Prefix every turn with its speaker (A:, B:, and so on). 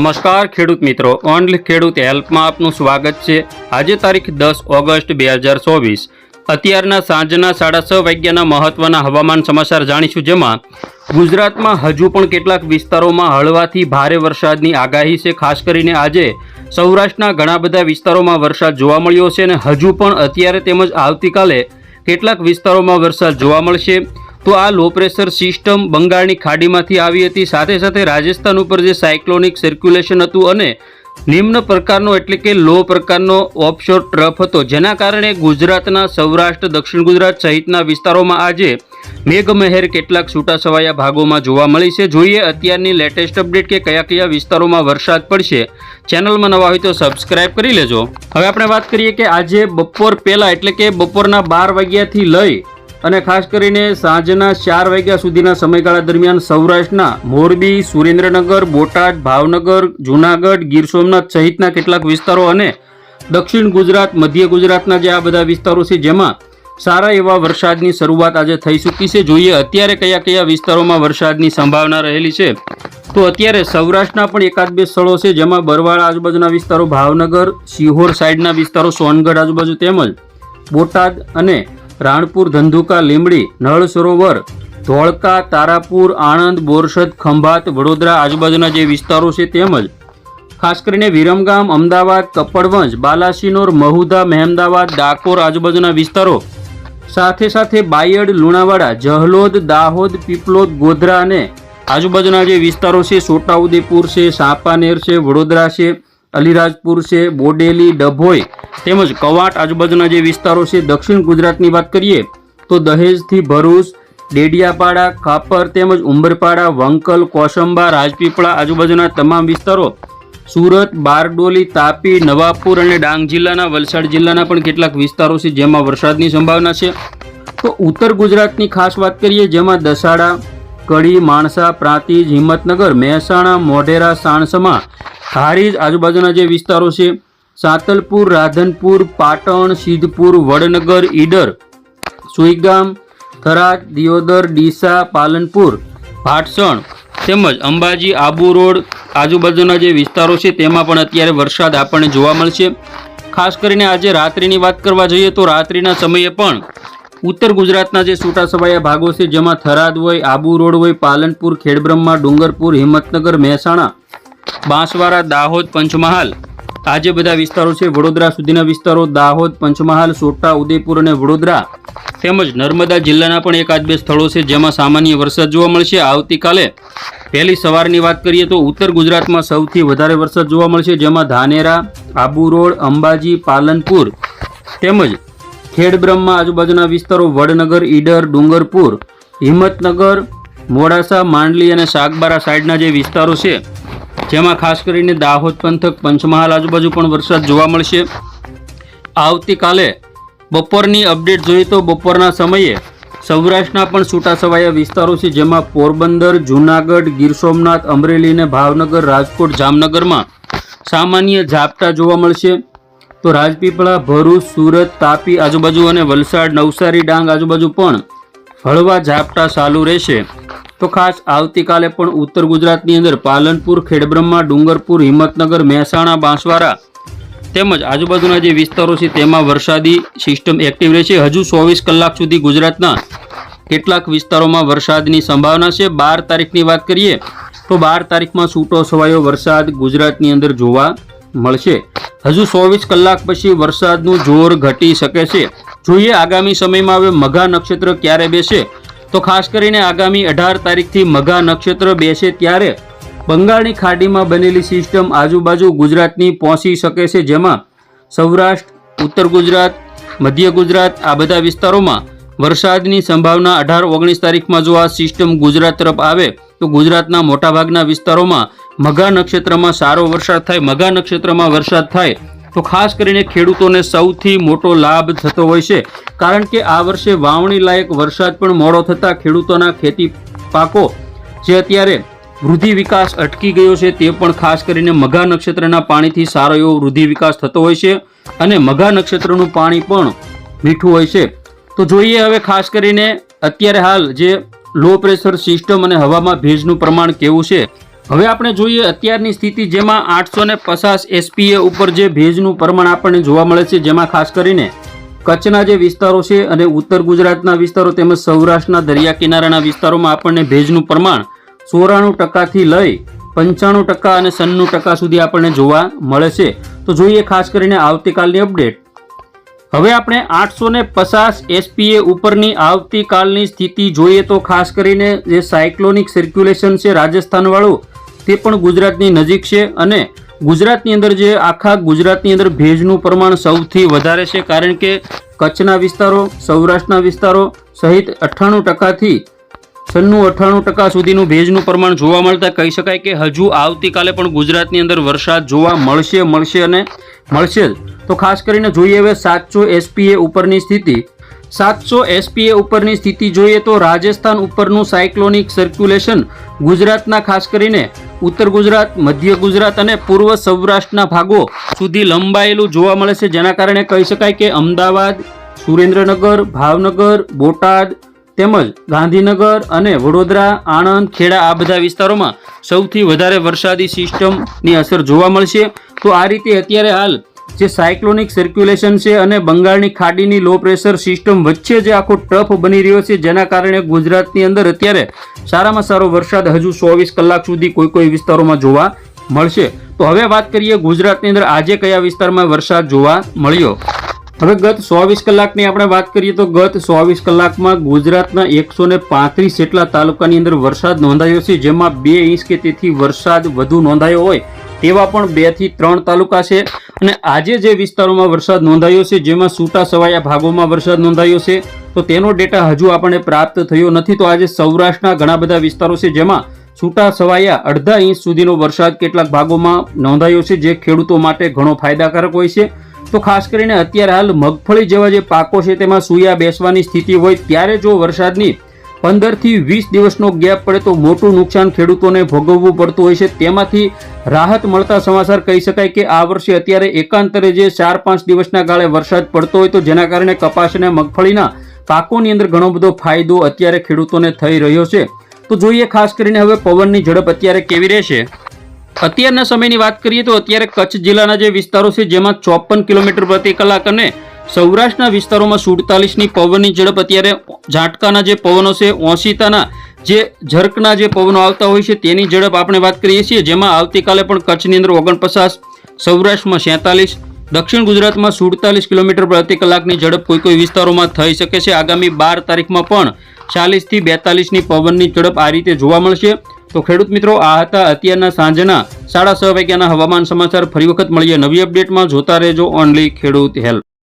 A: નમસ્કાર, ખેડૂત મિત્રો. ઓનલી ખેડૂત હેલ્પમાં આપનું સ્વાગત છે. આજે તારીખ દસ ઓગસ્ટ બે હજાર ચોવીસ. અત્યારના સાંજના સાડા છ વાગ્યાના મહત્વના હવામાન સમાચાર જાણીશું જેમાં ગુજરાતમાં હજુ પણ કેટલાક વિસ્તારોમાં હળવાથી ભારે વરસાદની આગાહી છે. ખાસ કરીને આજે સૌરાષ્ટ્રના ઘણા બધા વિસ્તારોમાં વરસાદ જોવા મળ્યો છે અને હજુ પણ અત્યારે તેમજ આવતીકાલે કેટલાક વિસ્તારોમાં વરસાદ જોવા મળશે. તો આ લો પ્રેશર સિસ્ટમ બંગાળની ખાડીમાંથી આવી હતી. સાથે સાથે રાજસ્થાન ઉપર જે સાયક્લોનિક સર્ક્યુલેશન હતું અને નિમ્ન પ્રકારનો એટલે કે લો પ્રકારનો ઓફશોર ટ્રફ હતો. જેના કારણે ગુજરાતના સૌરાષ્ટ્ર, દક્ષિણ ગુજરાત સહિતના વિસ્તારોમાં આજે મેઘમહેર કેટલાક છૂટાછવાયા ભાગોમાં જોવા મળી છે. જોઈએ અત્યારની લેટેસ્ટ અપડેટ કે કયા કયા વિસ્તારોમાં વરસાદ પડશે. ચેનલમાં નવા હોય તો સબસ્ક્રાઇબ કરી લેજો. હવે આપણે વાત કરીએ કે આજે બપોર પહેલાં એટલે કે બપોરના બાર વાગ્યાથી લઈ અને ખાસ કરીને સાંજના ચાર વાગ્યા સુધીના સમયગાળા દરમિયાન સૌરાષ્ટ્રના મોરબી, સુરેન્દ્રનગર, બોટાદ, ભાવનગર, જૂનાગઢ, ગીર સોમનાથ સહિતના કેટલાક વિસ્તારો અને દક્ષિણ ગુજરાત, મધ્ય ગુજરાતના જે આ બધા વિસ્તારો છે, જેમાં સારા એવા વરસાદની શરૂઆત આજે થઈ ચૂકી છે. જોઈએ અત્યારે કયા કયા વિસ્તારોમાં વરસાદની સંભાવના રહેલી છે. તો અત્યારે સૌરાષ્ટ્રના પણ એકાદ બે સ્થળો છે, જેમાં બરવાળ આજુબાજુના વિસ્તારો ભાવનગર સિહોર સાઈડના વિસ્તારો, સોનગઢ આજુબાજુ તેમજ બોટાદ અને રાણપુર, ધંધુકા લીમડી નળ સરોવર, ધોળકા, તારાપુર, આણંદ, બોરસદ, ખંભાત, વડોદરા આજુબાજુના જે વિસ્તારો છે તેમજ ખાસ કરીને વિરમગામ, અમદાવાદ, કપડવંજ, બાલાસિનોર મહુધા મહેમદાવાદ, ડાકોર આજુબાજુના વિસ્તારો. સાથે સાથે બાયડ, લુણાવાડા, જહલોદ, દાહોદ, પીપલોદ, ગોધરા અને આજુબાજુના જે વિસ્તારો છે, છોટાઉદેપુર છે, સાપાનેર છે, વડોદરા છે અલીરાજપુર છે, બોડેલી, ડભોઈ તેમજ કવાટ, આજુબાજુના જે વિસ્તારો છે, દક્ષિણ ગુજરાતની વાત કરીએ તો દહેજથી ભરૂચ, ડેડિયાપાડા, ખાપર તેમજ ઉંબરપાડા, વંકલ, કોસંબા, રાજપીપળા આજુબાજુના તમામ વિસ્તારો સુરત, બારડોલી, તાપી, નવાપુર અને ડાંગ જિલ્લાના, વલસાડ જિલ્લાના પણ કેટલાક વિસ્તારો છે, જેમાં વરસાદની સંભાવના છે. તો ઉત્તર ગુજરાતની ખાસ વાત કરીએ, જેમાં દસાડા, કડી, માણસા, પ્રાંતિજ, હિંમતનગર, મહેસાણા, મોઢેરા, સાણસમા હારીજ આજુબાજુના જે વિસ્તારો છે, સાતલપુર, રાધનપુર, પાટણ, સિદ્ધપુર, વડનગર, ઈડર, સુઈગામ, થરાદ, દિયોદર, ડીસા, પાલનપુર, ભાટસણ તેમજ અંબાજી, આબુ રોડ આજુબાજુના જે વિસ્તારો છે, તેમાં પણ અત્યારે વરસાદ આપણને જોવા મળશે. ખાસ કરીને આજે રાત્રિની વાત કરવા જઈએ તો રાત્રિના સમયે પણ ઉત્તર ગુજરાતના જે છૂટાછવાયા ભાગો છે, જેમાં થરાદ હોય, આબુ રોડ હોય, પાલનપુર, ખેડબ્રહ્મા, ડુંગરપુર, હિંમતનગર, મહેસાણા બાંસવાડા દાહોદ પંચમહાલ. આ જે બધા વિસ્તારો છે, વડોદરા સુધીના વિસ્તારો, દાહોદ પંચમહાલ, સોટા, ઉદયપુર અને વડોદરા. તેમજ નર્મદા જિલ્લાના પણ એકાદ બે સ્થળો છે, જેમાં સામાન્ય વરસાદ જોવા મળશે. આવતીકાલે પહેલી સવારની વાત કરીએ તો ઉત્તર ગુજરાતમાં સૌથી વધારે વરસાદ જોવા મળશે, જેમાં ધાનેરા, આબુ રોડ, અંબાજી, પાલનપુર તેમજ ખેડબ્રહ્મા આજુબાજુના વિસ્તારો વડનગર, ઈડર, ડુંગરપુર, હિંમતનગર, મોડાસા, માંડલી અને સાગબારા સાઈડના જે વિસ્તારો છે જેમાં ખાસ કરીને દાહોદ પંથક, પંચમહાલ આજુબાજુ પણ વરસાદ જોવા મળશે. આવતીકાલે બપોરની અપડેટ જોઈએ તો બપોરના સમયે સૌરાષ્ટ્રના પણ છૂટાછવાયા વિસ્તારો છે, જેમાં પોરબંદર, જૂનાગઢ, ગીર સોમનાથ, અમરેલી અને ભાવનગર, રાજકોટ, જામનગરમાં સામાન્ય ઝાપટા જોવા મળશે. તો રાજપીપળા, ભરૂચ, સુરત, તાપી આજુબાજુ અને વલસાડ, નવસારી, ડાંગ આજુબાજુ પણ હળવા ઝાપટા ચાલુ રહેશે. તો ખાસ આવતીકાલે પણ ઉત્તર ગુજરાતની અંદર પાલનપુર, ખેડબ્રહ્મા, ડુંગરપુર, હિંમતનગર, મહેસાણા, બાંસવાડા તેમજ આજુબાજુના જે વિસ્તારો છે તેમાં વરસાદી સિસ્ટમ એક્ટિવ રહેશે. હજુ ચોવીસ કલાક સુધી ગુજરાતના કેટલાક વિસ્તારોમાં વરસાદની સંભાવના છે. બાર તારીખની વાત કરીએ તો બાર તારીખમાં છૂટો છવાયો વરસાદ ગુજરાતની અંદર જોવા મળશે. હજુ ચોવીસ કલાક પછી વરસાદનું જોર ઘટી શકે છે. જોઈએ આગામી સમયમાં હવે મઘા નક્ષત્ર ક્યારે બેસે? તો ખાસ કરીને આગામી અઢાર તારીખથી મઘા નક્ષત્ર બેસે ત્યારે બંગાળની ખાડીમાં બનેલી સિસ્ટમ આજુબાજુ ગુજરાતની પહોંચી શકે છે, જેમાં સૌરાષ્ટ્ર, ઉત્તર ગુજરાત, મધ્ય ગુજરાત આ બધા વિસ્તારોમાં વરસાદની સંભાવના અઢાર ઓગણીસ તારીખમાં જો આ સિસ્ટમ ગુજરાત તરફ આવે, તો ગુજરાતના મોટાભાગના વિસ્તારોમાં મઘા નક્ષત્રમાં સારો વરસાદ થાય, મઘા નક્ષત્રમાં વરસાદ થાય. તો ખાસ કરીને ખેડૂતોને સૌથી મોટો લાભ થતો હોય છે. કારણ કે આ વર્ષે વાવણી લાયક વરસાદ પણ મોડો થતાં ખેડૂતોના ખેતી પાકો જે અત્યારે વૃદ્ધિ વિકાસ અટકી ગયો છે તે પણ ખાસ કરીને મઘા નક્ષત્રના પાણીથી સારો એવો વૃદ્ધિ વિકાસ થતો હોય છે અને મઘા નક્ષત્રનું પાણી પણ મીઠું હોય છે. તો જોઈએ હવે ખાસ કરીને અત્યારે હાલ જે લો પ્રેશર સિસ્ટમ અને હવામાં ભેજનું પ્રમાણ કેવું છે. હવે આપણે જોઈએ અત્યારની સ્થિતિ જેમાં આઠસો ને પચાસ એસપીએ ઉપર જે ભેજનું પ્રમાણ આપણને જોવા મળે છે, જેમાં ખાસ કરીને કચ્છના જે વિસ્તારો છે અને ઉત્તર ગુજરાતના વિસ્તારો તેમજ સૌરાષ્ટ્રના દરિયા કિનારાના વિસ્તારોમાં આપણને ભેજનું પ્રમાણ ચોરાણું ટકાથી લઈ પંચાણું ટકા અને સન્નું ટકા સુધી આપણને જોવા મળે છે. તો જોઈએ ખાસ કરીને આવતીકાલની અપડેટ. હવે આપણે આઠસો ને પચાસ એસપીએ ઉપરની આવતીકાલની સ્થિતિ જોઈએ તો ખાસ કરીને જે સાયક્લોનિક સર્ક્યુલેશન છે, રાજસ્થાનવાળું તે પણ ગુજરાતની નજીક છે અને ગુજરાતની અંદર જે આખા ગુજરાતની અંદર ભેજનું પ્રમાણ સૌથી વધારે છે, કારણ કે કચ્છના વિસ્તારો, સૌરાષ્ટ્રના વિસ્તારો સહિત અઠ્ઠાણું ટકાથી સન્નું અઠ્ઠાણું ટકા સુધીનું ભેજનું પ્રમાણ જોવા મળતા કહી શકાય કે હજુ આવતીકાલે પણ ગુજરાતની અંદર વરસાદ જોવા મળશે મળશે અને મળશે જ. તો ખાસ કરીને જોઈએ હવે સાતસો એસપીએ ઉપરની સ્થિતિ. સાતસો એસપીએ ઉપરની સ્થિતિ જોઈએ તો રાજસ્થાન ઉપરનું સાયક્લોનિક સર્ક્યુલેશન ગુજરાતના ખાસ કરીને ઉત્તર ગુજરાત, મધ્ય ગુજરાત અને પૂર્વ સૌરાષ્ટ્રના ભાગો સુધી લંબાયેલું જોવા મળે છે, જેના કારણે કહી શકાય કે અમદાવાદ, સુરેન્દ્રનગર, ભાવનગર, બોટાદ તેમજ ગાંધીનગર અને વડોદરા, આણંદ, ખેડા આ બધા વિસ્તારોમાં સૌથી વધારે વરસાદી સિસ્ટમની અસર જોવા મળશે. તો આ રીતે અત્યારે હાલ જે સાયક્લોનિક સર્ક્યુલેશન છે અને બંગાળની ખાડીની લો પ્રેશર સિસ્ટમ વચ્ચે જે આખો ટફ બની રહ્યો છે, જેના કારણે ગુજરાતની અંદર અત્યારે સારામાં સારો વરસાદ હજુ ચોવીસ કલાક સુધી કોઈ કોઈ વિસ્તારોમાં જોવા મળશે. તો હવે વાત કરીએ ગુજરાતની અંદર આજે કયા વિસ્તારમાં વરસાદ જોવા મળ્યો? હવે ગત ચોવીસ કલાકની આપણે વાત કરીએ તો ગત ચોવીસ કલાકમાં ગુજરાતના એકસો ને પાંત્રીસ જેટલા તાલુકાની અંદર વરસાદ નોંધાયો છે, જેમાં બે ઇંચ કે તેથી વરસાદ વધુ નોંધાયો હોય, તેવા પણ બેથી ત્રણ તાલુકા છે. અને આજે જે વિસ્તારોમાં વરસાદ નોંધાયો છે, જેમાં છૂટા છવાયા ભાગોમાં વરસાદ નોંધાયો છે, તો તેનો ડેટા હજુ આપણને પ્રાપ્ત થયો નથી. તો આજે સૌરાષ્ટ્રના ઘણા બધા વિસ્તારો છે, જેમાં છૂટા છવાયા અડધા ઇંચ સુધીનો વરસાદ કેટલાક ભાગોમાં નોંધાયો છે, જે ખેડૂતો માટે ઘણો ફાયદાકારક હોય છે. તો ખાસ કરીને અત્યારે હાલ મગફળી જેવા જે પાકો છે, તેમાં સૂયા બેસવાની સ્થિતિ હોય, ત્યારે જો વરસાદની પંદરથી વીસ દિવસનો ગેપ પડે તો મોટું નુકસાન ખેડૂતોને ભોગવવું પડતું હોય છે. તેમાંથી રાહત મળતા સમાચાર કહી શકાય કે આ વર્ષે અત્યારે એકાંતરે જે ચાર પાંચ દિવસના ગાળે વરસાદ પડતો હોય તો જેના કારણે કપાસ અને મગફળીના પાકોની અંદર ઘણો બધો ફાયદો અત્યારે ખેડૂતોને થઈ રહ્યો છે. તો જોઈએ ખાસ કરીને હવે પવનની ઝડપ અત્યારે કેવી રહેશે? અત્યારના સમયની વાત કરીએ તો અત્યારે કચ્છ જિલ્લાના જે વિસ્તારો છે, જેમાં ચોપન કિલોમીટર પ્રતિ કલાક અને સૌરાષ્ટ્રના વિસ્તારોમાં સુડતાલીસની પવનની ઝડપ અત્યારે ઝાટકાના જે પવનો છે, ઓશીતાના જે ઝરકના જે પવનો આવતા હોય છે, તેની ઝડપ આપણે વાત કરીએ છીએ. જેમાં આવતીકાલે પણ કચ્છની અંદર ઓગણપચાસ, સૌરાષ્ટ્રમાં સેતાલીસ, દક્ષિણ ગુજરાતમાં સુડતાલીસ કિલોમીટર પ્રતિ કલાકની ઝડપ કોઈ કોઈ વિસ્તારોમાં થઈ શકે છે. આગામી બાર તારીખમાં પણ ચાલીસથી બેતાલીસની પવનની ઝડપ આ રીતે જોવા મળશે. તો ખેડૂત મિત્રો, આ હતા અત્યારના સાંજના સાડા છ વાગ્યાના હવામાન સમાચાર. ફરી વખત મળીએ નવી અપડેટમાં. જોતા રહેજો ઓનલી ખેડૂત હેલ્પ